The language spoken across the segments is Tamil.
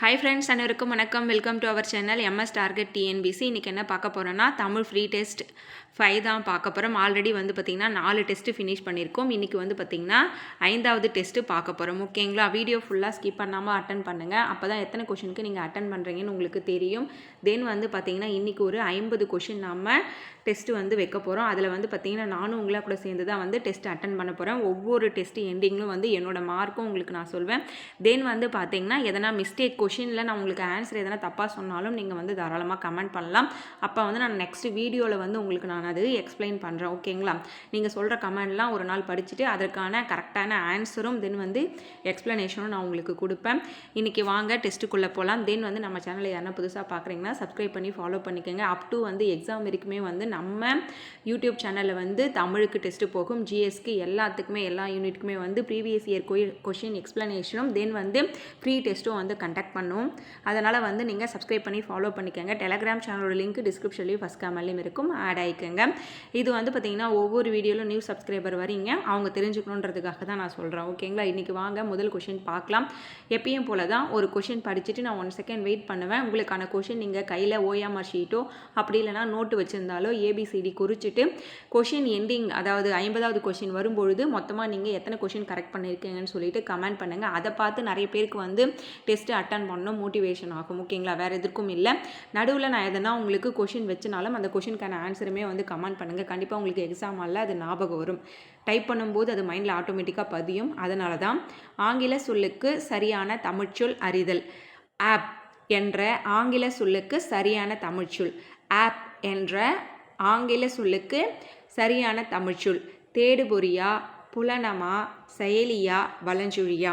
ஹாய் ஃப்ரெண்ட்ஸ் அனைவருக்கும் வணக்கம். Welcome to our channel MS target TNPSC இன்றைக்கி என்ன பார்க்க போகிறோன்னா தமிழ் ஃப்ரீ டெஸ்ட் ஃபைவ் தான் பார்க்க போகிறோம் ஆல்ரெடி வந்து பார்த்திங்கன்னா நாலு டெஸ்ட்டு ஃபினிஷ் பண்ணியிருக்கோம். இன்றைக்கி வந்து பார்த்திங்கன்னா ஐந்தாவது டெஸ்ட்டு பார்க்க போகிறோம் ஓகேங்களா வீடியோ ஃபுல்லாக ஸ்கிப் பண்ணாமல் அட்டன் பண்ணுங்கள் அப்போ தான் எத்தனை கொஷினுக்கு நீங்கள் அட்டன் பண்ணுறீங்கன்னு உங்களுக்கு தெரியும். தென் வந்து பார்த்திங்கன்னா இன்றைக்கி ஒரு ஐம்பது கொஷின் நம்ம டெஸ்ட்டு வந்து வைக்க போகிறோம் அதில் வந்து பார்த்திங்கன்னா நானும் உங்களை கூட சேர்ந்து தான் வந்து டெஸ்ட் அட்டன் பண்ண போகிறேன் ஒவ்வொரு டெஸ்ட் எண்டிங்லும் வந்து என்னோடய மார்க்கும் உங்களுக்கு நான் சொல்வேன். தென் வந்து பார்த்தீங்கன்னா எதனா மிஸ்டேக் கொஷினில் நான் உங்களுக்கு ஆன்சர் எதனா தப்பாக சொன்னாலும் நீங்கள் வந்து தாராளமாக கமெண்ட் பண்ணலாம். அப்போ வந்து நான் நெக்ஸ்ட் வீடியோவில் வந்து உங்களுக்கு நான் அது எக்ஸ்பிளைன் பண்ணுறேன் ஓகேங்களா நீங்கள் சொல்கிற கமெண்ட்லாம் ஒரு நாள் படிச்சுட்டு அதற்கான கரெக்டான ஆன்சரும் தென் வந்து எக்ஸ்ப்ளனேஷனும் நான் உங்களுக்கு கொடுப்பேன். இன்றைக்கி வாங்க டெஸ்ட்டுக்குள்ளே போகலாம் தென் வந்து நம்ம சேனலை யாரா புதுசாக பார்க்குறீங்கன்னா சப்ஸ்கிரைப் பண்ணி ஃபாலோ பண்ணிக்கோங்க. அப் டு வந்து எக்ஸாம் வரைக்குமே வந்து நம்ம யூடியூப் சேனலில் வந்து தமிழுக்கு டெஸ்ட்டு போகும். ஜிஎஸ்க்கு எல்லாத்துக்குமே எல்லா யூனிட்டுக்குமே வந்து ப்ரீவியஸ் இயர் கொஷின் எக்ஸ்ப்ளனேஷனும் தென் வந்து ஃப்ரீ டெஸ்ட்டும் வந்து கண்டக்ட் பண்ணுவோம் அதனால் வந்து நீங்கள் சப்ஸ்கிரைப் பண்ணி ஃபாலோ பண்ணிக்கோங்க. டெலகிராம் சேனலோட லிங்க் டிஸ்கிரிப்ஷன்லேயும் ஃபஸ்ட் கமெண்ட்லேயும் இருக்கும். ஆட் ஆகிக்கோங்க இது வந்து பார்த்திங்கன்னா ஒவ்வொரு வீடியோவில் நியூ சப்ஸ்கிரைபர் வரீங்க. அவங்க தெரிஞ்சுக்கணுன்றதுக்காக தான் நான் சொல்கிறேன் ஓகேங்களா இன்றைக்கி வாங்க முதல் கொஷின் பார்க்கலாம். எப்பயும் போல தான் ஒரு கொஷின் படிச்சுட்டு நான் ஒன் செகண்ட் வெயிட் பண்ணுவேன். உங்களுக்கான கொஷின் நீங்கள் கையில் ஓஎம்ஆர் ஷீட்டோ அப்படி இல்லைனா நோட்டு வச்சுருந்தாலோ ஏபிசிடி குறிச்சிட்டு கொஷின் எண்டிங் அதாவது ஐம்பதாவது கொஷின் வரும்பொழுது மொத்தமாக நீங்கள் எத்தனை கொஷின் கரெக்ட் பண்ணியிருக்கீங்கன்னு சொல்லிட்டு கமெண்ட் பண்ணுங்கள் அதை பார்த்து நிறைய பேருக்கு வந்து டெஸ்ட்டு அட்டன் பண்ணணும் மோட்டிவேஷன் ஆகும். ஓகேங்களா? வேறு எதுக்கும் இல்லை. நடுவில் நான் எதனா உங்களுக்கு கொஷின் வச்சுனாலும் அந்த கொஷினுக்கான ஆன்சருமே வந்து கமெண்ட் பண்ணுங்கள் கண்டிப்பாக உங்களுக்கு எக்ஸாம் அல்ல அது ஞாபகம் வரும். டைப் பண்ணும்போது அது மைண்டில் ஆட்டோமேட்டிக்காக பதியும். அதனால தான் ஆங்கில சொல்லுக்கு சரியான தமிழ்ச்சொல் அறிதல். ஆப் என்ற ஆங்கில சொல்லுக்கு சரியான தமிழ்ச்சொல் ஆப் என்ற ஆங்கில சொல்லுக்கு சரியான தமிழ்ச்சொல் தேடுபொறியா புலனமா செயலியா வலஞ்சுழியா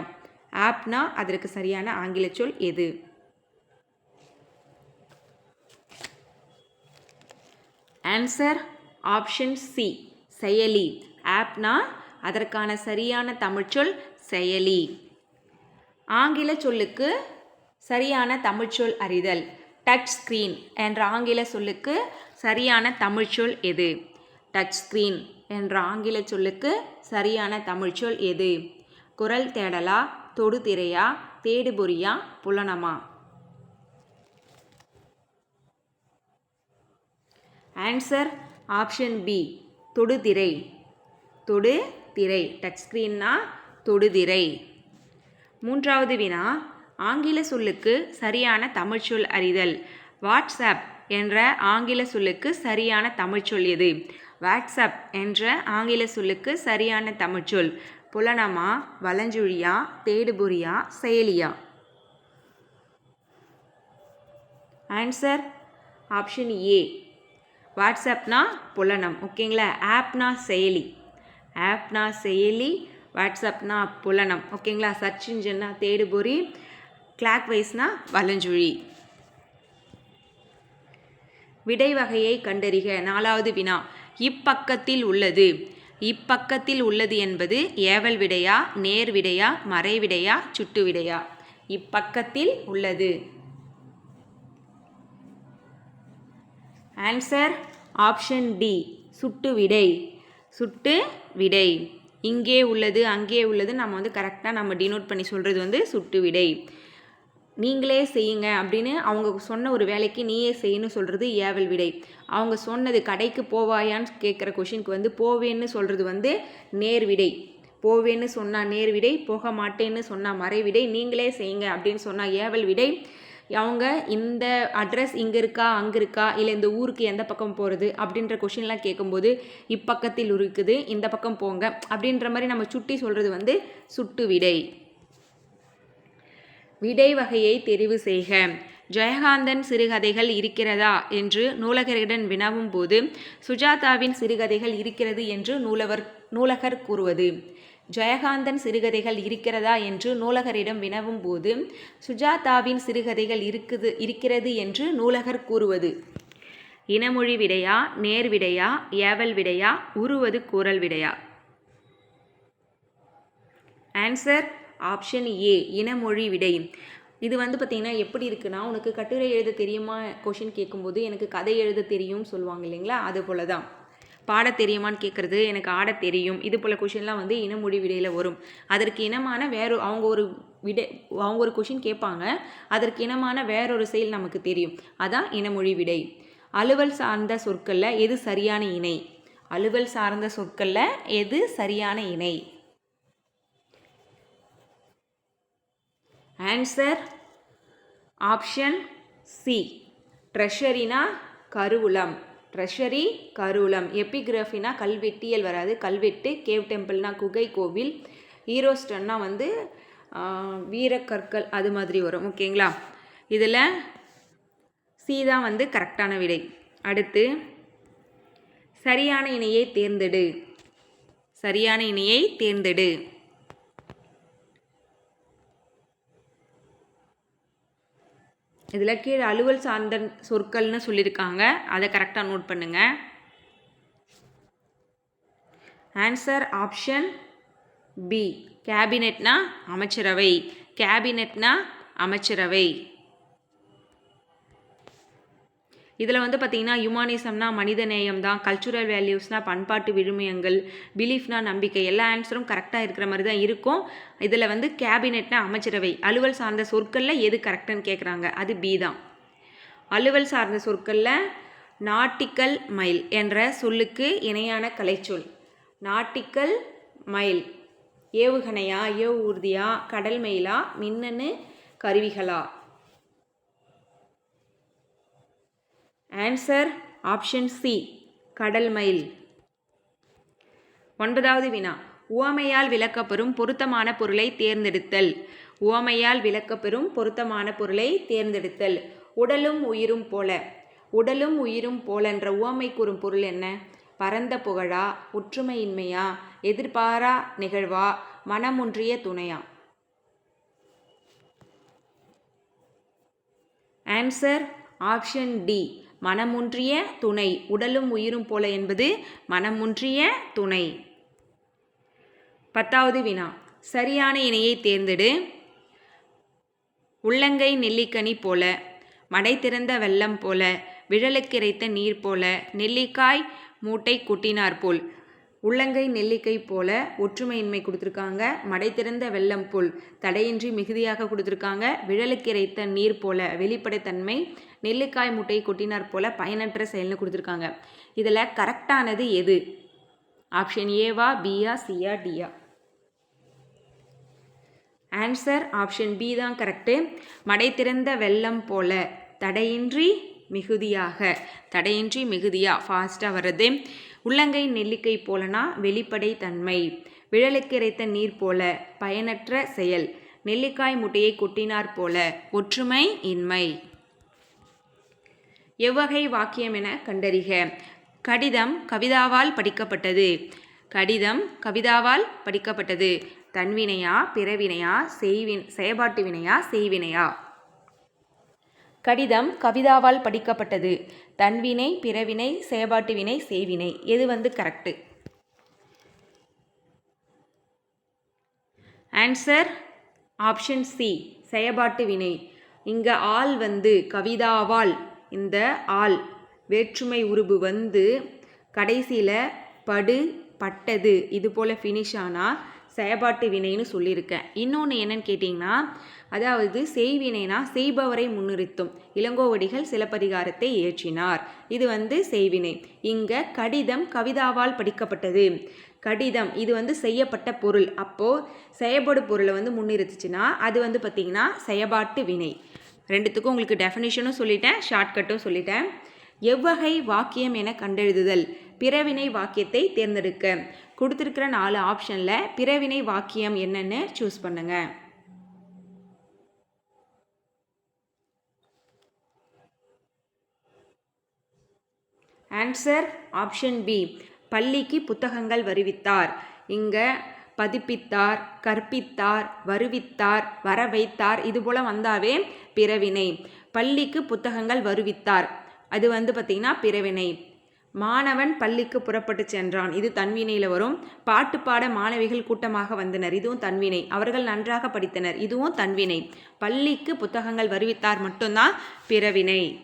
ஆப்னா அதற்கு சரியான ஆங்கில சொல் எது? ஆன்சர் ஆப்ஷன் சி செயலி. ஆப்னா அதற்கான சரியான தமிழ்ச்சொல் செயலி. ஆங்கில சொல்லுக்கு சரியான தமிழ்ச்சொல் அறிதல். டச் ஸ்க்ரீன் என்ற ஆங்கில சொல்லுக்கு சரியான தமிழ்ச்சொல் எது? டச் ஸ்க்ரீன் என்ற ஆங்கில சொல்லுக்கு சரியான தமிழ்ச்சொல் எது? குரல் தேடலா தொடுதிரையா தேடுபொறியா புலனமா? ஆன்சர் ஆப்ஷன் பி தொடுதிரை தொடு திரை. டச் ஸ்க்ரீன்னா தொடுதிரை மூன்றாவது வினா ஆங்கில சொல்லுக்கு சரியான தமிழ்ச்சொல் அறிதல். வாட்ஸ்அப் என்ற ஆங்கில சொல்லுக்கு சரியான தமிழ்ச்சொல் எது வாட்ஸ்அப் என்ற ஆங்கில சொல்லுக்கு சரியான தமிழ்ச்சொல் புலனமா வலஞ்சுழியா தேடுபுரியா செயலியா? ஆன்சர் ஆப்ஷன் ஏ வாட்ஸ்அப்னா புலனம் ஓகேங்களா? ஆப்னா செயலி. ஆப்னா செயலி வாட்ஸ்அப்னா புலனம் ஓகேங்களா? சர்ச் இன்ஜின்னா தேடுபொறி கிளாக் வைஸ்னா வலஞ்சுழி. விடை வகையை கண்டறிக. நாலாவது வினா. இப்பக்கத்தில் உள்ளது. இப்பக்கத்தில் உள்ளது என்பது ஏவல் விடையா நேர் விடையா மறைவிடையா சுட்டு விடையா? இப்பக்கத்தில் உள்ளது. ஆன்சர் ஆப்ஷன் டி சுட்டு விடை. சுட்டு விடை. இங்கே உள்ளது அங்கே உள்ளது நம்ம வந்து கரெக்டாக நம்ம டினோட் பண்ணி சொல்கிறது வந்து சுட்டு விடை. நீங்களே செய்யுங்க அப்படின்னு அவங்க சொன்ன ஒரு வேலைக்கு நீயே செய்யணும் சொல்கிறது ஏவல் விடை. அவங்க சொன்னது கடைக்கு போவாயான்னு கேட்குற கொஷினுக்கு வந்து போவேன்னு சொல்கிறது வந்து நேர் விடை. போவேன்னு சொன்னால் நேர் விடை போக மாட்டேன்னு சொன்னால் மறைவிடை நீங்களே செய்யுங்க அப்படின்னு சொன்னால் ஏவல் விடை. அவங்க இந்த அட்ரஸ் இங்கே இருக்கா அங்கே இருக்கா இல்லை இந்த ஊருக்கு எந்த பக்கம் போகிறது அப்படின்ற கொஷின்லாம் கேட்கும்போது இப்பக்கத்தில் இருக்குது இந்த பக்கம் போங்க அப்படின்ற மாதிரி நம்ம சுட்டி சொல்கிறது வந்து சுட்டு விடை. விடை வகையை தெரிவு செய்க. ஜெயகாந்தன் சிறுகதைகள் இருக்கிறதா என்று நூலகரிடம் வினவும் போது சுஜாதாவின் சிறுகதைகள் இருக்கிறது என்று நூலவர் நூலகர் கூறுவது. ஜெயகாந்தன் சிறுகதைகள் இருக்கிறதா என்று நூலகரிடம் வினவும் போது சுஜாதாவின் சிறுகதைகள் இருக்குது இருக்கிறது என்று நூலகர் கூறுவது. இனமொழி விடையா நேர் விடையா ஏவல் விடையா உருவது கூறல் விடையா? ஆன்சர் ஆப்ஷன் ஏ இனமொழி விடை. இது வந்து பார்த்திங்கன்னா எப்படி இருக்குன்னா உனக்கு கட்டுரை எழுத தெரியுமா? கொஷின் கேட்கும்போது எனக்கு கதை எழுத தெரியும்னு சொல்லுவாங்க இல்லைங்களா? அது போல தான் பாட தெரியுமான்னு கேட்குறது எனக்கு ஆட தெரியும். இது போல் கொஷின்லாம் வந்து இனமொழி விடையில் வரும். அதற்கு இனமான வேறு அவங்க ஒரு விடை அவங்க ஒரு கொஷின் கேட்பாங்க. அதற்கு இனமான வேறொரு செயல் நமக்கு தெரியும். அதான் இனமொழி விடை. அலுவல் சார்ந்த சொற்களில் எது சரியான இணை? அலுவல் சார்ந்த சொற்களில் எது சரியான இணை? ஆன்சர் ஆப்ஷன் சி ட்ரெஷரினா கருவூலம். ட்ரெஷரி கருவூலம். எபிகிராஃபினா கல்வெட்டியல் வராது. கல்வெட்டு கேவ் டெம்பிள்னா குகை கோவில். ஈரோஸ்டன்னா வந்து வீரக்கற்கள் அது மாதிரி வரும். ஓகேங்களா இதில் சி தான் வந்து கரெக்டான விடை. அடுத்து சரியான இணையை தேர்ந்தெடு. சரியான இணையை தேர்ந்தெடு. இதில் கீழே அலுவல் சார்ந்த சொற்கள்னு சொல்லியிருக்காங்க. அதை கரெக்டாக நோட் பண்ணுங்கள் ஆன்சர் ஆப்ஷன் பி கேபினெட்னா அமைச்சரவை. கேபினெட்னா அமைச்சரவை. இதில் வந்து பார்த்திங்கன்னா ஹியூமானிசம்னா மனித நேயம் தான் கல்ச்சுரல் வேல்யூஸ்னால் பண்பாட்டு விழுமியங்கள் பிலீஃப்னா நம்பிக்கை எல்லா ஆன்சரும் கரெக்டாக இருக்கிற மாதிரி தான் இருக்கும். இதில் வந்து கேபினெட்னா அமைச்சரவை அலுவல் சார்ந்த சொற்களில் எது கரெக்டுன்னு கேட்குறாங்க? அது பி தான். அலுவல் சார்ந்த சொற்களில் நாட்டிக்கல் மைல் என்ற சொல்லுக்கு இணையான கலைச்சொல். நாட்டிக்கல் மைல் ஏவுகணையா ஏவு ஊர்தியா கடல் மயிலா மின்னணு கருவிகளா? ஆன்சர் ஆப்ஷன் சி கடல் மயில். ஒன்பதாவது வினா. உவமையால் விளக்கப்பெறும் பொருத்தமான பொருளை தேர்ந்தெடுத்தல். உவமையால் விளக்கப்பெறும் பொருத்தமான பொருளை தேர்ந்தெடுத்தல். உடலும் உயிரும் போல. உடலும் உயிரும் போலன்ற உவமை கூறும் பொருள் என்ன? பரந்த புகழா? ஒற்றுமையின்மையா? எதிர்பாரா? நிகழ்வா? மனமுன்றிய துணையா? ஆன்சர் ஆப்ஷன் டி மனமுன்றிய துணை. உடலும் உயிரும் போல என்பது மனமுன்றிய துணை. பத்தாவது வினா. சரியான இணையை தேர்ந்தெடு. உள்ளங்கை நெல்லிக்கனி போல. மடை திறந்த வெள்ளம் போல. விழலுக்கிரைத்த நீர் போல. நெல்லிக்காய் மூட்டை குட்டினார் போல். உள்ளங்கை நெல்லிக்கை போல ஒற்றுமையின்மை கொடுத்துருக்காங்க. மடை திறந்த வெள்ளம் போல் தடையின்றி மிகுதியாக கொடுத்துருக்காங்க. விழலுக்கிரைத்த நீர் போல வெளிப்படைத்தன்மை நெல்லிக்காய் முட்டையை கொட்டினார் போல் பயனற்ற செயல்னு கொடுத்துருக்காங்க. இதில் கரெக்டானது எது? ஆப்ஷன் ஏவா பியா சியா டியா ஆன்சர் ஆப்ஷன் பி தான் கரெக்டு மடை திறந்த வெள்ளம் போல தடையின்றி மிகுதியாக தடையின்றி மிகுதியாக ஃபாஸ்ட்டாக வர்றது. உள்ளங்கை நெல்லிக்கை போலனா வெளிப்படை தன்மை. விழலுக்கு இறைத்த நீர் போல பயனற்ற செயல். நெல்லிக்காய் முட்டையை கொட்டினார் போல ஒற்றுமை இன்மை. எவ்வகை வாக்கியம் என கண்டறிக. கடிதம் கவிதாவால் படிக்கப்பட்டது. கடிதம் கவிதாவால் படிக்கப்பட்டது. தன்வினையா பிறவினையா செய்வின் செயபாட்டு வினையா செய்வினையா. கடிதம் கவிதாவால் படிக்கப்பட்டது. தன்வினை பிறவினை செயபாட்டு வினை சேவினை எது வந்து கரெக்டு ஆன்சர் ஆப்ஷன் சி செயபாட்டு வினை. இங்கே ஆள் வந்து கவிதாவால் இந்த ஆள் வேற்றுமை உருபு வந்து கடைசியில் படு பட்டது இது போல் ஃபினிஷ் ஆனால் செயபாட்டு வினைன்னு சொல்லியிருக்கேன். இன்னொன்று என்னன்னு கேட்டிங்கன்னா அதாவது செய்வினைனா செய்பவரை முன்னிறுத்தும். இளங்கோவடிகள் சிலப்பதிகாரத்தை இயற்றினார். இது வந்து செய்வினை இங்கே கடிதம் கவிதாவால் படிக்கப்பட்டது. கடிதம் இது வந்து செய்யப்பட்ட பொருள். அப்போது செயல்படு பொருளை வந்து முன்னிறுத்துச்சுன்னா அது வந்து பார்த்திங்கன்னா செயபாட்டு வினை. ரெண்டுத்துக்கும் உங்களுக்கு டெஃபினிஷனும் சொல்லிட்டேன் ஷார்ட்கட்டும் சொல்லிட்டேன். எவ்வகை வாக்கியம் என கண்டெழுதுதல். பிறவினை வாக்கியத்தை தேர்ந்தெடுக்க. கொடுத்துருக்கிற நாலு ஆப்ஷனில் பிறவினை வாக்கியம் என்னென்னு சூஸ் பண்ணுங்க. ஆன்சர் ஆப்ஷன் பி பள்ளிக்கு புத்தகங்கள் வருவித்தார். இங்கே பதிப்பித்தார் கற்பித்தார் வருவித்தார் வர வைத்தார் இதுபோல் வந்தாவே பிறவினை. பள்ளிக்கு புத்தகங்கள் வருவித்தார். அது வந்து பார்த்திங்கன்னா பிறவினை. மாணவன் பள்ளிக்கு புறப்பட்டு சென்றான். இது தன்வினையில் வரும். பாட்டு பாட மாணவிகள் கூட்டமாக வந்தனர். இதுவும் தன்வினை. அவர்கள் நன்றாக படித்தனர். இதுவும் தன்வினை. பள்ளிக்கு புத்தகங்கள் வருவித்தார் மட்டும்தான் பிறவினை.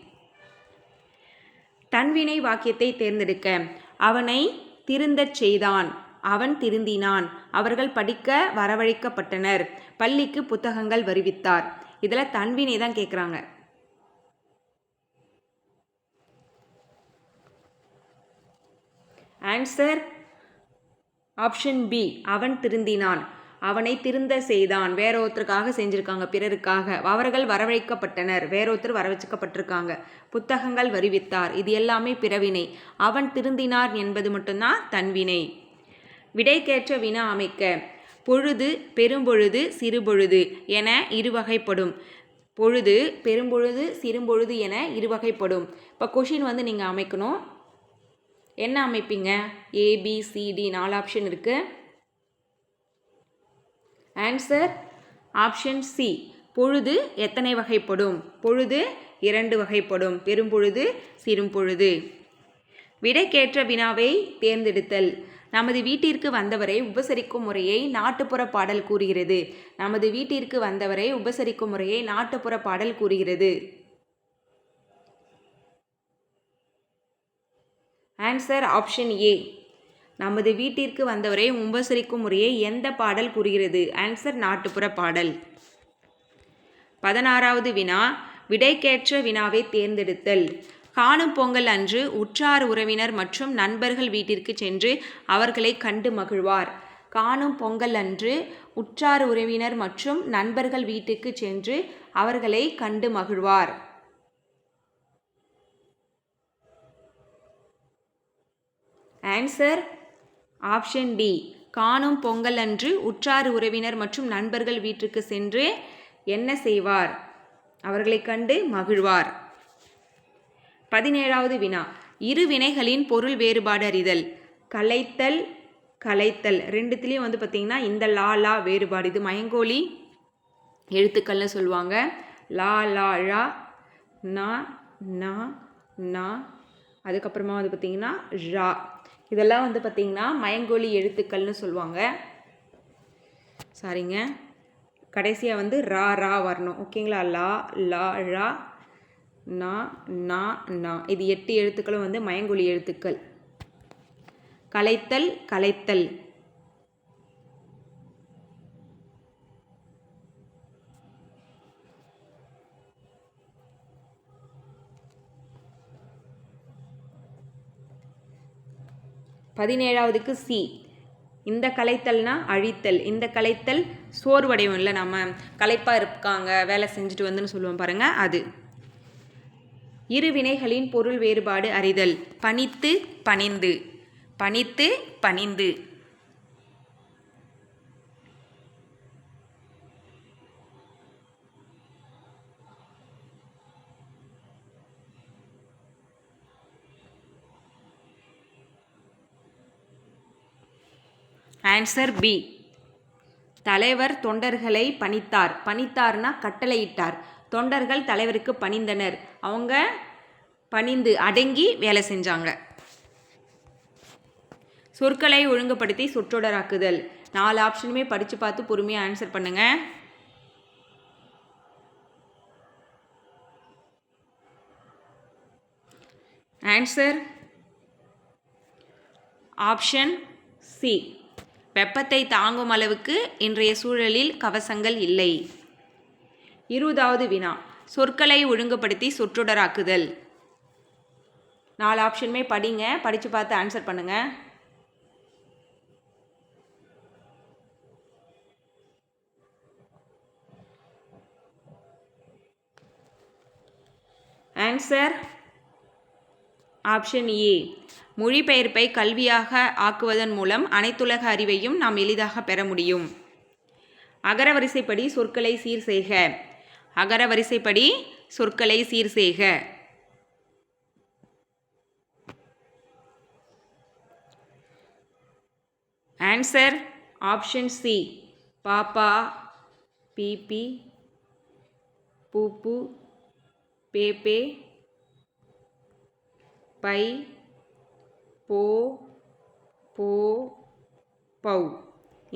தன்வினை வாக்கியத்தை தேர்ந்தெடுக்க. அவனை திருந்தச் செய்தான். அவன் திருந்தினான். அவர்கள் படிக்க வரவழைக்கப்பட்டனர். பள்ளிக்கு புத்தகங்கள் வருவித்தார். இதில் தன்வினை தான் கேட்குறாங்க ஆன்சர் ஆப்ஷன் பி அவன் திருந்தினான். அவனை திருந்த செய்தான். வேற ஒருத்தருக்காக செஞ்சுருக்காங்க. பிறருக்காக. அவர்கள் வரவழைக்கப்பட்டனர். வேற ஒருத்தர் வரவழைக்கப்பட்டிருக்காங்க. புத்தகங்கள் வருவித்தார். இது எல்லாமே பிறவினை. அவன் திருந்தினார் என்பது மட்டும்தான் தன்வினை விடைக்கேற்ற வினா அமைக்க பொழுது பெரும்பொழுது சிறுபொழுது என இருவகைப்படும். பொழுது பெரும்பொழுது சிறும்பொழுது என இருவகைப்படும். இப்போ கொஷின் வந்து நீங்கள் அமைக்கணும். என்ன அமைப்பீங்க? ஏபிசிடி நாலு ஆப்ஷன் இருக்குது ஆன்சர் ஆப்ஷன் சி பொழுது எத்தனை வகைப்படும்? பொழுது இரண்டு வகைப்படும். பெரும்பொழுது சிறும்பொழுது விடைக்கேற்ற வினாவை தேர்ந்தெடுத்தல். நமது வீட்டிற்கு வந்தவரை உபசரிக்கும் முறையை நாட்டுப்புற பாடல் கூறுகிறது. நமது வீட்டிற்கு வந்தவரை உபசரிக்கும் முறையை நாட்டுப்புற பாடல் கூறுகிறது. ஆன்சர் ஆப்ஷன் ஏ நமது வீட்டிற்கு வந்தவரை உபசரிக்கும் முறையை எந்த பாடல் கூறுகிறது? ஆன்சர் நாட்டுப்புற பாடல். பதினாறாவது வினா விடைக்கேற்ற வினாவை தேர்ந்தெடுத்தல். காணும் பொங்கல் அன்று உற்றார் உறவினர் மற்றும் நண்பர்கள் வீட்டிற்கு சென்று அவர்களை கண்டு மகிழ்வார். காணும் பொங்கல் அன்று உற்றார் உறவினர் மற்றும் நண்பர்கள் வீட்டுக்கு சென்று அவர்களை கண்டு மகிழ்வார். ஆன்சர் ஆப்ஷன் டி காணும் பொங்கல் அன்று உற்றார் உறவினர் மற்றும் நண்பர்கள் வீட்டுக்கு சென்று என்ன செய்வார்? அவர்களை கண்டு மகிழ்வார். பதினேழாவது வினா. இரு வினைகளின் பொருள் வேறுபாடு அறிதல். கலைத்தல் கலைத்தல். ரெண்டுத்துலேயும் வந்து பார்த்திங்கன்னா இந்த லா லா வேறுபாடு. இது மயங்கோலி எழுத்துக்கள்னு சொல்லுவாங்க. லா லா ழா நா நா நா. அதுக்கப்புறமா வந்து பார்த்திங்கன்னா ழா. இதெல்லாம் வந்து பார்த்திங்கன்னா மயங்கோலி எழுத்துக்கள்னு சொல்லுவாங்க. சாரிங்க. கடைசியாக வந்து ரா ரா வரணும். ஓகேங்களா? லா லா ழா நா நா நா. இது எட்டு எழுத்துக்களும் வந்து மயங்கொலி எழுத்துக்கள். கலைத்தல் கலைத்தல். பதினேழாவதுக்கு சி. இந்த கலைத்தல்னா அழித்தல். இந்த கலைத்தல் சோர்வடையும் இல்லை நம்ம. களைப்பாக இருக்காங்க வேலை செஞ்சுட்டு வந்துன்னு சொல்லுவோம் பாருங்கள் அது. இரு வினைகளின் பொருள் வேறுபாடு அறிதல். பணித்து பணிந்து. பணித்து பணிந்து. Answer B. தலைவர் தொண்டர்களை பணித்தார். பணித்தார்னா கட்டளையிட்டார். தொண்டர்கள் தலைவருக்கு பணிந்தனர். அவங்க பணிந்து அடங்கி வேலை செஞ்சாங்க. சொற்களை ஒழுங்குபடுத்தி சொற்றொடராக்குதல். நாலு ஆப்ஷனுமே படித்து பார்த்து பொறுமையாக ஆன்சர் பண்ணுங்க. Answer option C. வெப்பத்தை தாங்கும் அளவுக்கு இன்றைய சூழலில் கவசங்கள் இல்லை. இருபதாவது வினா. சொற்களை ஒழுங்குபடுத்தி சொற்றொடராக்குதல். நாலு ஆப்ஷனுமே படிங்க. படித்து பார்த்து ஆன்சர் பண்ணுங்கள் ஆன்சர் ஆப்ஷன் ஏ மொழிபெயர்ப்பை கல்வியாக ஆக்குவதன் மூலம் அனைத்துலக அறிவையும் நாம் எளிதாக பெற முடியும். அகரவரிசைப்படி சொற்களை சீர் செய்க. அகரவரிசைப்படி சொற்களை சீர் செய்க. ஆன்சர் ஆப்ஷன் சி பாப்பா பிபி பூப்பு பேபே பை போ போ பௌ.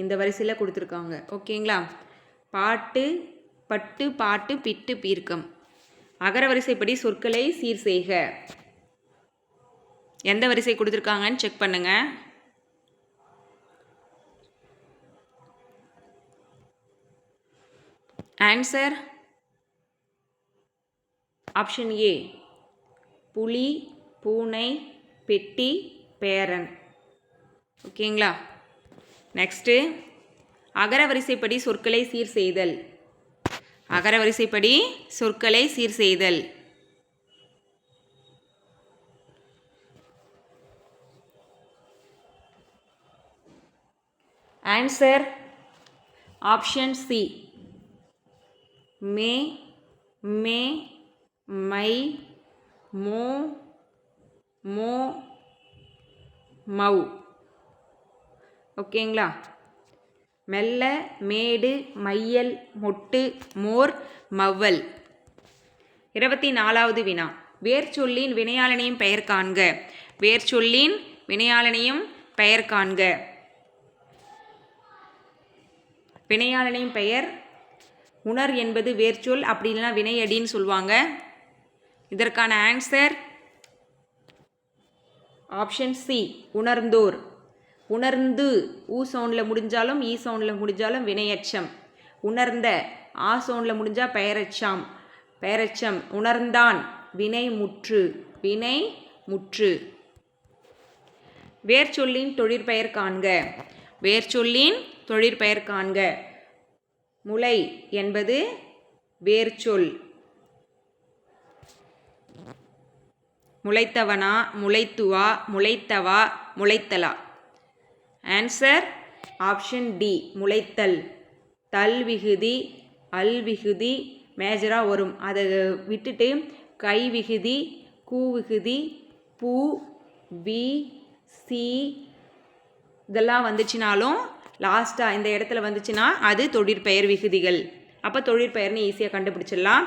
இந்த வரிசையில் கொடுத்துருக்காங்க. ஓகேங்களா? பாட்டு பட்டு பாட்டு பிட்டு பீர்க்கம். அகர வரிசைப்படி சொற்களை சீர் செய்க. எந்த வரிசை கொடுத்துருக்காங்கன்னு செக் பண்ணுங்கள் ஆன்சர் ஆப்ஷன் ஏ புலி பூனை பெட்டி பேரன். ஓகேங்களா? நெக்ஸ்ட்டு அகர வரிசைப்படி சொற்களை சீர் செய்தல். அகர வரிசைப்படி சொற்களை சீர் செய்தல். ஆன்சர் ஆப்ஷன் சி மே மே மை மோ மோ மௌ ஓகேங்களா? மெல்ல மேடு மையல் மொட்டு மோர் மவ்வல் இருபத்தி நாலாவது வினா. வேர்ச்சொல்லின் வினையாளனையும் பெயர் காண்க. வேர்ச்சொல்லின் வினையாளனையும் பெயர் காண்க. வினையாளனையும் பெயர். உணர் என்பது வேர்ச்சொல் அப்படி இல்லைன்னா வினையடின்னு சொல்லுவாங்க. இதற்கான ஆன்சர் ஆப்ஷன் சி உணர்ந்தோர். உணர்ந்து ஊ சவுண்டில் முடிஞ்சாலும் ஈ சவுண்டில் முடிஞ்சாலும் வினையச்சம். உணர்ந்த ஆ சவுண்டில் முடிஞ்சால் பெயரச்சாம். பெயரச்சம் உணர்ந்தான் வினை முற்று. வினை முற்று. வேர்ச்சொல்லின் தொழிற்பெயர் காண்க. வேர்ச்சொல்லின் தொழிற்பெயர் காண்க. முளை என்பது வேர்ச்சொல் முளைத்தவனா முளைத்துவா முளைத்தவா முளைத்தலா? ஆன்சர் ஆப்ஷன் டி முளைத்தல். தல் விகுதி அல் விகுதி மேஜராக வரும். அதை விட்டுட்டு கை விகுதி கூ விகுதி பூ வி சி இதெல்லாம் வந்துச்சுனாலும் லாஸ்ட்டாக இந்த இடத்துல வந்துச்சுன்னா அது தொழிற்பெயர் விகுதிகள். அப்போ தொழிற்பெயர்னு ஈஸியாக கண்டுபிடிச்சிடலாம்.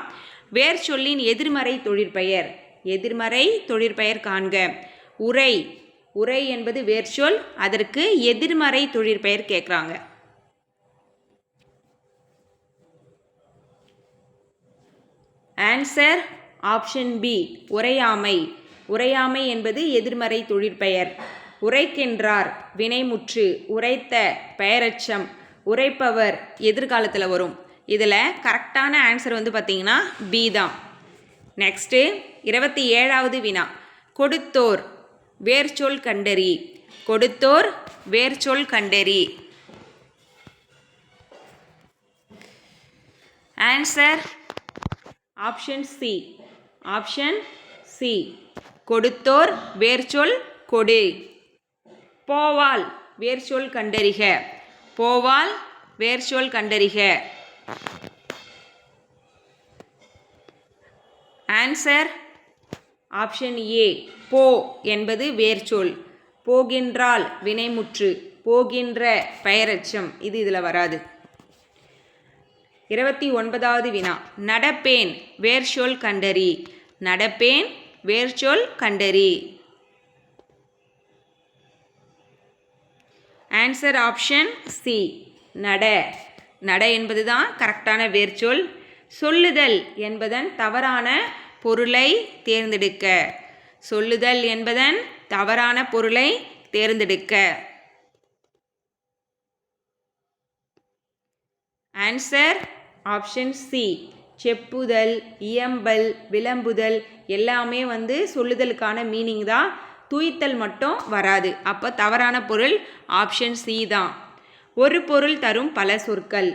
வேர் சொல்லின் எதிர்மறை தொழிற்பெயர். எதிர்மறை தொழிற்பெயர் காண்க. உரை. உரை என்பது வேர்ச்சொல் அதற்கு எதிர்மறை தொழிற்பெயர் கேட்குறாங்க. ஆன்சர் ஆப்ஷன் பி உரையாமை. உரையாமை என்பது எதிர்மறை தொழிற்பெயர். உரைக்கின்றார் வினைமுற்று. உரைத்த பெயரச்சம். உரைப்பவர் எதிர்காலத்தில் வரும். இதில் கரெக்டான ஆன்சர் வந்து பார்த்திங்கன்னா பி தான். நெக்ஸ்ட்டு இருபத்தி ஏழாவது வினா. கொடுத்தோர் வேர்ச்சொல் கண்டறி. கொடுத்தோர் வேர்ச்சொல் கண்டறி. Answer option C option C கொடுத்தோர் வேர்ச்சொல் கொடு. போவால் வேர்ச்சொல் கண்டறிக. போவால் வேர்ச்சொல் கண்டறிக. ஆன்சர் ஆப்ஷன் ஏ போ என்பது வேர்ச்சொல் போகின்றால் வினைமுற்று போகின்ற பெயரச்சம் இது இதில் வராது. இருபத்தி ஒன்பதாவது வினா நடப்பேன் வேர்ச்சொல் கண்டறி. நடப்பேன் வேர்ச்சொல் கண்டறி. ஆன்சர் ஆப்ஷன் சி நட. நட என்பது தான் கரெக்டான வேர்ச்சொல் சொல்லுதல் என்பதன் தவறான பொருளை தேர்ந்தெடுக்க. சொல்லுதல் என்பதன் தவறான பொருளை தேர்ந்தெடுக்க. ஆன்சர் ஆப்ஷன் சி செப்புதல் இயம்பல் விளம்புதல் எல்லாமே வந்து சொல்லுதலுக்கான மீனிங் தான் தூய்த்தல் மட்டும் வராது. அப்போ தவறான பொருள் ஆப்ஷன் சி தான். ஒரு பொருள் தரும் பல சொற்கள்.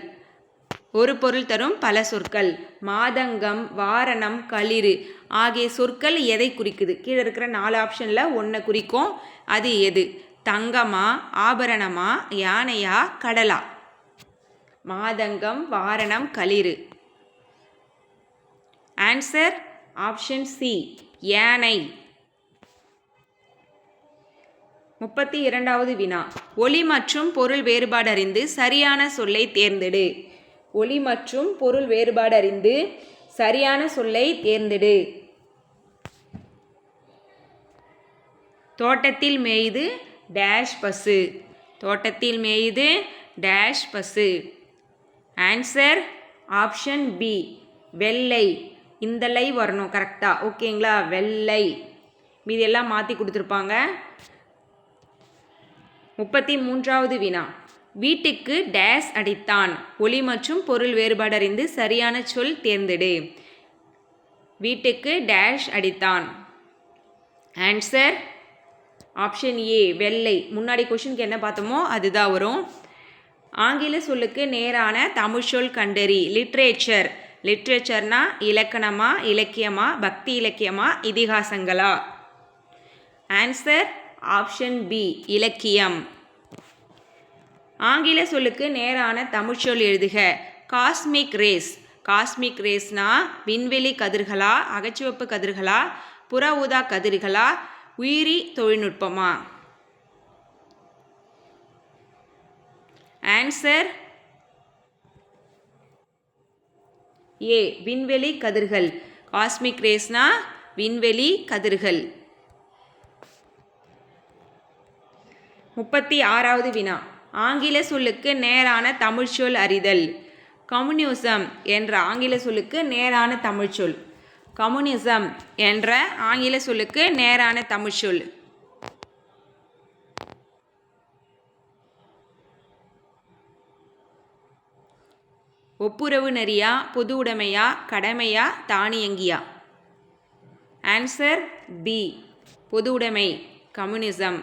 ஒரு பொருள் தரும் பல சொற்கள். மாதங்கம் வாரணம் களிறு ஆகிய சொற்கள் எதை குறிக்குது? கீழே இருக்கிற நாலு ஆப்ஷனில் ஒன்றை குறிக்கும். அது எது? தங்கமா ஆபரணமா யானையா கடலா? மாதங்கம் வாரணம் களிறு. ஆன்சர் ஆப்ஷன் சி யானை. முப்பத்தி இரண்டாவது வினா. ஒளி மற்றும் பொருள் வேறுபாடு அறிந்து சரியான சொல்லை தேர்ந்தெடு. ஒளி மற்றும் பொருள் வேறுபாடு அறிந்து சரியான சொல்லை தேர்ந்தெடு. தோட்டத்தில் மேய்து டேஷ் பசு. தோட்டத்தில் மேய்து டேஷ் பசு. ஆன்சர் ஆப்ஷன் பி வெள்ளை. இந்த லை வரணும் கரெக்டாக ஓகேங்களா வெள்ளை. மீதி எல்லாம் மாற்றி கொடுத்துருப்பாங்க. முப்பத்தி மூன்றாவது வினா. வீட்டுக்கு டேஸ் அடித்தான். ஒளி மற்றும் பொருள் வேறுபாடறிந்து சரியான சொல் தேர்ந்தெடு. வீட்டுக்கு டேஷ் அடித்தான். ஆன்சர் ஆப்ஷன் ஏ வெள்ளை. முன்னாடி கொஷினுக்கு என்ன பார்த்தோமோ அதுதான் வரும். ஆங்கில சொல்லுக்கு நேரான தமிழ் சொல் கண்டறி. லிட்ரேச்சர் லிட்ரேச்சர்னா இலக்கணமா இலக்கியமா பக்தி இலக்கியமா இதிகாசங்களா? ஆன்சர் ஆப்ஷன் பி இலக்கியம். ஆங்கில சொல்லுக்கு நேரான தமிழ் சொல் எழுதுக. Cosmic race. காஸ்மிக் ரேஸ்னா விண்வெளி கதிர்களா அகச்சிவப்பு கதிர்களா புற ஊதா கதிர்களா உயிரி தொழில்நுட்பமா? ஆன்சர் ஏ விண்வெளி கதிர்கள். காஸ்மிக் ரேஸ்னா விண்வெளி கதிர்கள். முப்பத்தி ஆறாவது வினா. ஆங்கில சொல்லுக்கு நேரான தமிழ் சொல் அறிதல். கம்யூனிசம் என்ற ஆங்கில சொல்லுக்கு நேரான தமிழ் சொல். கம்யூனிசம் என்ற ஆங்கில சொல்லுக்கு நேரான தமிழ் சொல். ஒப்புரவு நெறியா பொது உடைமையா கடமையா தானியங்கியா? ஆன்சர் பி பொது உடைமை கம்யூனிசம்.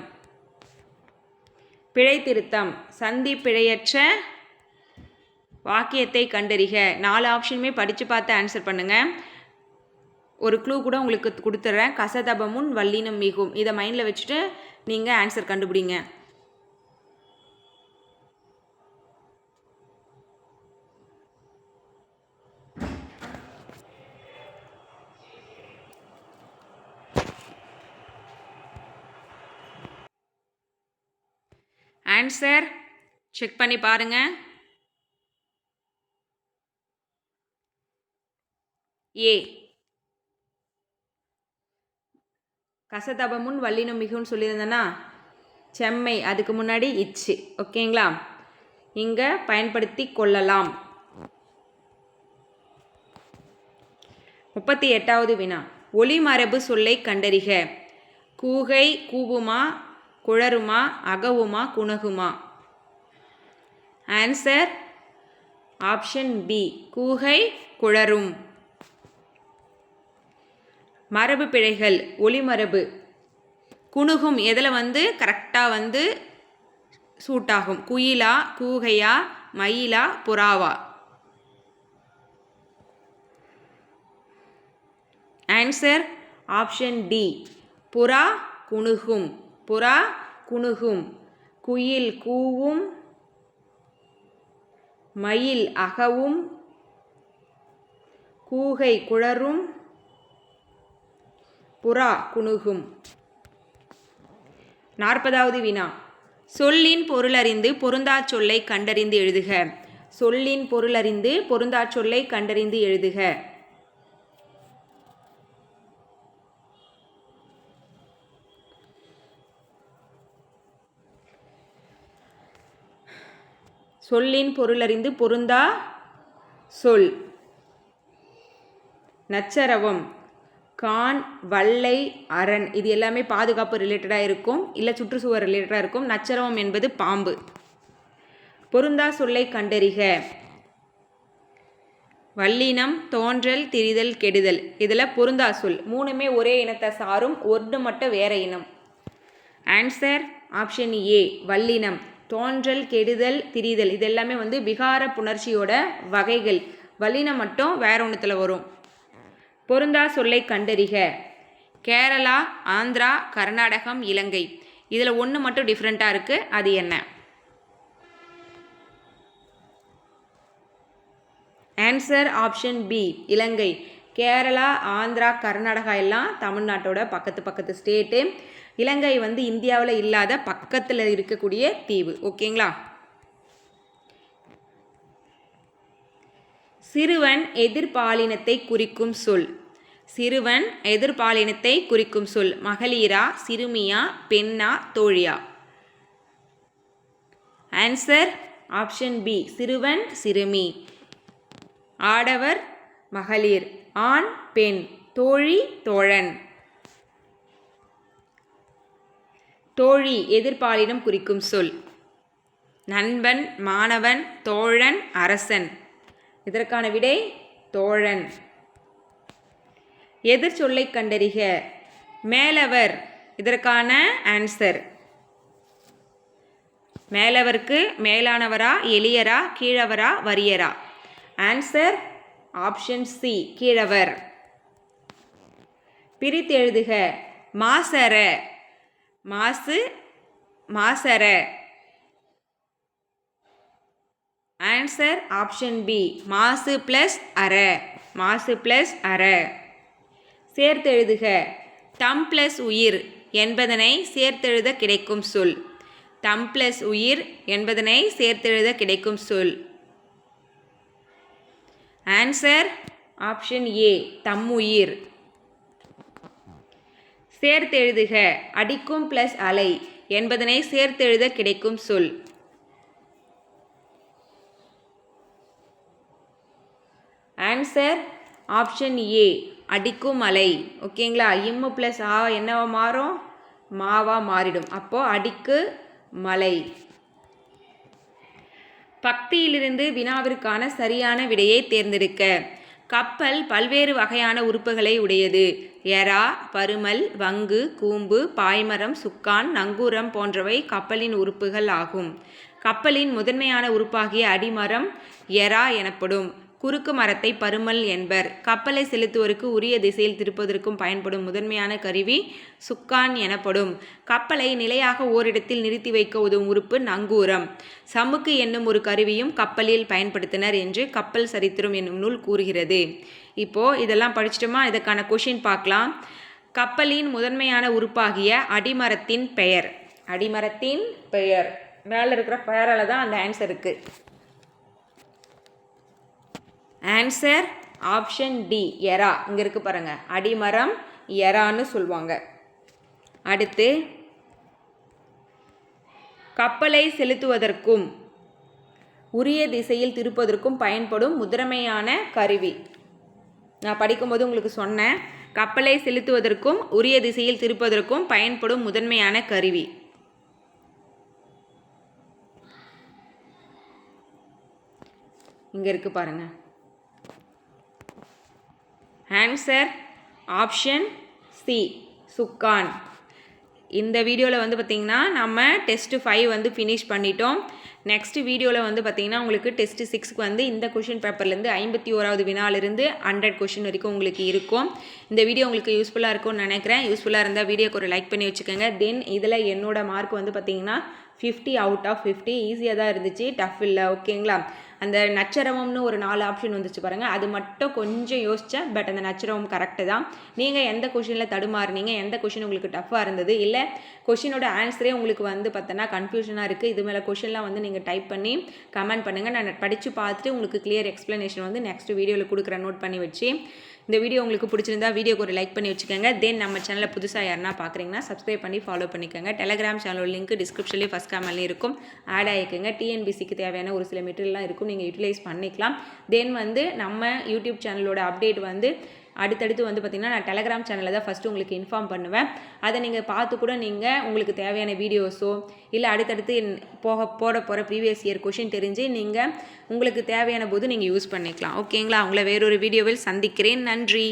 பிழை திருத்தம் சந்தி பிழையற்ற வாக்கியத்தை கண்டறிக. நாலு ஆப்ஷனுமே படித்து பார்த்து ஆன்சர் பண்ணுங்கள் ஒரு க்ளூ கூட உங்களுக்கு கொடுத்துட்றேன் கசதபமுன் வல்லினம் மிகும். இதை மைண்டில் வச்சுட்டு நீங்கள் ஆன்சர் கண்டுபிடிங்க. ஆன்சர் செக் பண்ணி பாருங்க. ஏ. கசதபமுன் வல்லினும் மிகுன்னு சொல்லியிருந்தேன்னா செம்மை அதுக்கு முன்னாடி இச்சு. ஓகேங்களா? இங்கே பயன்படுத்தி கொள்ளலாம். முப்பத்தி எட்டாவது வினா. ஒளிமரபு சொல்லை கண்டறிக. கூகை கூவுமா குழறுமா அகவுமா குணகுமா? ஆன்சர் ஆப்ஷன் பி கூகை குழறும். மரபு பிழைகள் ஒளிமரபு குணுகும் எதில் வந்து? கரெக்டாக வந்து சூட் ஆகும் குயிலா கூகையா மயிலா புறாவா? ஆன்சர் ஆப்ஷன் டி புறா குணுகும். புறா குணுகும். குயில் கூவும். மயில் அகவும். கூகை குளரும் புறா குணுகும். நாற்பதாவது வினா. சொல்லின் பொருளறிந்து பொருந்தா சொல்லை கண்டறிந்து எழுதுக. சொல்லின் பொருளறிந்து பொருந்தா சொல்லை கண்டறிந்து எழுதுக. சொல்லின் பொருளறிந்து பொருந்தா? சொல். நச்சரவம். கான் வல்லை அரண். இது எல்லாமே பாதுகாப்பு ரிலேட்டடாக இருக்கும். இல்லை சுற்றுச்சுவர் ரிலேட்டடாக இருக்கும். நச்சரவம் என்பது பாம்பு. பொருந்தா சொல்லை கண்டறிக. வல்லினம் தோன்றல் திரிதல் கெடுதல். இதில் பொருந்தா சொல். மூணுமே ஒரே இனத்தை சாரும் ஒன்று மட்டும் வேற இனம். ஆன்சர் ஆப்ஷன் ஏ வல்லினம். தோன்றல் கெடுதல் திரிதல் இது எல்லாமே வந்து விகார புணர்ச்சியோட வகைகள். வல்லினம் மட்டும் வேற ஒன்றுத்தில் வரும். பொருந்தா சொல்லை கண்டறிக. கேரளா ஆந்திரா கர்நாடகம் இலங்கை. இதில் ஒன்று மட்டும் டிஃப்ரெண்ட்டாக இருக்குது அது என்ன? Answer option B Ilangai. Kerala Andhra Karnataka எல்லாம் தமிழ்நாட்டோட பக்கத்து பக்கத்து ஸ்டேட்டு இலங்கை வந்து இந்தியாவில் இல்லாத பக்கத்தில் இருக்கக்கூடிய தீவு ஓகேங்களா? சிறுவன் எதிர்பாலினத்தை குறிக்கும் சொல். சிறுவன் எதிர்பாலினத்தை குறிக்கும் சொல். மகளிரா சிறுமியா பெண்ணா தோழியா? ஆன்சர் ஆப்ஷன் பி சிறுவன் சிறுமி. ஆடவர் மகளிர். ஆண் பெண். தோழி தோழன். தோழி எதிர்பாலினம் குறிக்கும் சொல். நண்பன் மாணவன் தோழன் அரசன். இதற்கான விடை தோழன். எதிர் சொல்லை கண்டறிக. மேலவர் இதற்கான ஆன்சர் மேலவருக்கு மேலானவரா எளியரா கீழவரா வரியரா ஆன்சர் ஆப்ஷன் சி கீழவர். பிரித்து எழுதுக. மாசர. மாசு மாசர. ஆன்சர் ஆப்ஷன் பி மாசு ப்ளஸ் அற. மாசு ப்ளஸ் அற. சேர்த்து எழுதுக. தம் ப்ளஸ் உயிர் என்பதனை சேர்த்தெழுத கிடைக்கும் சொல். தம் ப்ளஸ் உயிர் என்பதனை சேர்த்தெழுத கிடைக்கும் சொல். ஆன்சர் ஆப்ஷன் ஏ தம்முயிர் சேர்த்தெழுதுக அடிக்கும் ப்ளஸ் அலை என்பதனை சேர்த்தெழுத கிடைக்கும் சொல். ஆன்சர் ஆப்ஷன் ஏ அடிக்கும் அலை. ஓகேங்களா இம்மு ப்ளஸ் ஆ என்னவா மாறும்? மாவா மாறிடும். அப்போது அடிக்கு மலை. பக்தியிலிருந்து வினாவிற்கான சரியான விடையை தேர்ந்தெடுக்க. கப்பல் பல்வேறு வகையான உறுப்புகளை உடையது. எறா பருமல் வங்கு கூம்பு பாய்மரம் சுக்கான் நங்கூரம் போன்றவை கப்பலின் உறுப்புகள் ஆகும். கப்பலின் முதன்மையான உறுப்பாகிய அடிமரம் எறா எனப்படும். குறுக்கு மரத்தை பருமல் என்பர். கப்பலை செலுத்துவோருக்கு உரிய திசையில் திருப்பதற்கும் பயன்படும் முதன்மையான கருவி சுக்கான் எனப்படும். கப்பலை நிலையாக ஓரிடத்தில் நிறுத்தி வைக்க உதவும் உறுப்பு நங்கூரம். சமுக்கு என்னும் ஒரு கருவியும் கப்பலில் பயன்படுத்தினர் என்று கப்பல் சரித்திரம் என்னும் நூல் கூறுகிறது. இப்போது இதெல்லாம் படிச்சிட்டோமா? இதற்கான கொஷின் பார்க்கலாம். கப்பலின் முதன்மையான உறுப்பாகிய அடிமரத்தின் பெயர். அடிமரத்தின் பெயர். மேலே இருக்கிற பெயரால் தான் அந்த ஆன்சர் இருக்குது ஆன்சர் ஆப்ஷன் டி எரா இங்கே இருக்கு பாருங்கள் அடிமரம் எரான்னு சொல்லுவாங்க. அடுத்து கப்பலை செலுத்துவதற்கும் உரிய திசையில் திருப்பதற்கும் பயன்படும் முதன்மையான கருவி. நான் படிக்கும்போது உங்களுக்கு சொன்னேன். கப்பலை செலுத்துவதற்கும் உரிய திசையில் திருப்பதற்கும் பயன்படும் முதன்மையான கருவி. இங்கே இருக்கு பாருங்கள் ஆன்சர் ஆப்ஷன் சி சுக்கான் இந்த வீடியோவில் வந்து பார்த்திங்கன்னா நம்ம டெஸ்ட்டு ஃபைவ் வந்து ஃபினிஷ் பண்ணிட்டோம். நெக்ஸ்ட் வீடியோவில் வந்து பார்த்திங்கன்னா உங்களுக்கு டெஸ்ட்டு சிக்ஸ்க்கு வந்து இந்த கொஷின் பேப்பர்லேருந்து ஐம்பத்தி ஓராவது வினாலிருந்து ஹண்ட்ரட் கொஷின் வரைக்கும் உங்களுக்கு இருக்கும். இந்த வீடியோ உங்களுக்கு யூஸ்ஃபுல்லாக இருக்கும்னு நினைக்கிறேன். யூஸ்ஃபுல்லாக இருந்தால் வீடியோக்கு ஒரு லைக் பண்ணி வச்சுக்கோங்க. தென் இதில் என்னோட மார்க் வந்து பார்த்திங்கன்னா ஃபிஃப்டி அவுட் ஆஃப் ஃபிஃப்டி ஈஸியாக தான் இருந்துச்சு. டஃப் இல்லை ஓகேங்களா அந்த நச்சரவம்னு ஒரு நாலு ஆப்ஷன் வந்துச்சு பாருங்கள் அது மட்டும் கொஞ்சம் யோசித்தேன் பட் அந்த நச்சரவம் கரெக்டு தான். நீங்கள் எந்த கொஷினில் தடுமாறுனீங்க எந்த கொஷின் உங்களுக்கு டஃப்பாக இருந்தது இல்லை கொஷினோட ஆன்சரே உங்களுக்கு வந்து பார்த்தோன்னா கன்ஃபியூஷனாக இருக்குது இது மேலே கொஷின்லாம் வந்து நீங்கள் டைப் பண்ணி கமெண்ட் பண்ணுங்கள் நான் படித்து பார்த்துட்டு உங்களுக்கு கிளியர் எக்ஸ்ப்ளனேஷன் வந்து நெக்ஸ்ட் வீடியோவில் கொடுக்குறேன். நோட் பண்ணி வச்சு. இந்த வீடியோ உங்களுக்கு பிடிச்சிருந்தா வீடியோக்கு ஒரு லைக் பண்ணி வச்சுக்கோங்க. தென் நம்ம சேனலில் புதுசாக யாருன்னா பார்க்குறீங்கன்னா சப்ஸ்கிரைப் பண்ணி ஃபாலோ பண்ணிக்கோங்க. டெலகிராம் சேனல் லிங்க் டிஸ்கிரிப்ஷன்லேயே ஃபஸ்ட் காமல்லையும் இருக்கும். ஆட் ஆகிக்கோங்க டிஎன்பிசிக்கு தேவையான ஒரு சில மெட்டீரியல்லாம் இருக்கும். நீங்கள் யூட்டிலைஸ் பண்ணிக்கலாம். தென் வந்து நம்ம யூடியூப் சேனலோட அப்டேட் வந்து அடுத்தடுத்து வந்து பார்த்திங்கன்னா நான் டெலகிராம் சேனலில் தான் ஃபஸ்ட்டு உங்களுக்கு இன்ஃபார்ம் பண்ணுவேன். அதை நீங்கள் பார்த்து கூட நீங்கள் உங்களுக்கு தேவையான வீடியோஸோ இல்லை அடுத்தடுத்து போக போட போகிற ப்ரீவியஸ் இயர் கொஷின் தெரிஞ்சு நீங்கள் உங்களுக்கு தேவையான போது நீங்கள் யூஸ் பண்ணிக்கலாம். ஓகேங்களா உங்களை வேறொரு வீடியோவில் சந்திக்கிறேன். நன்றி.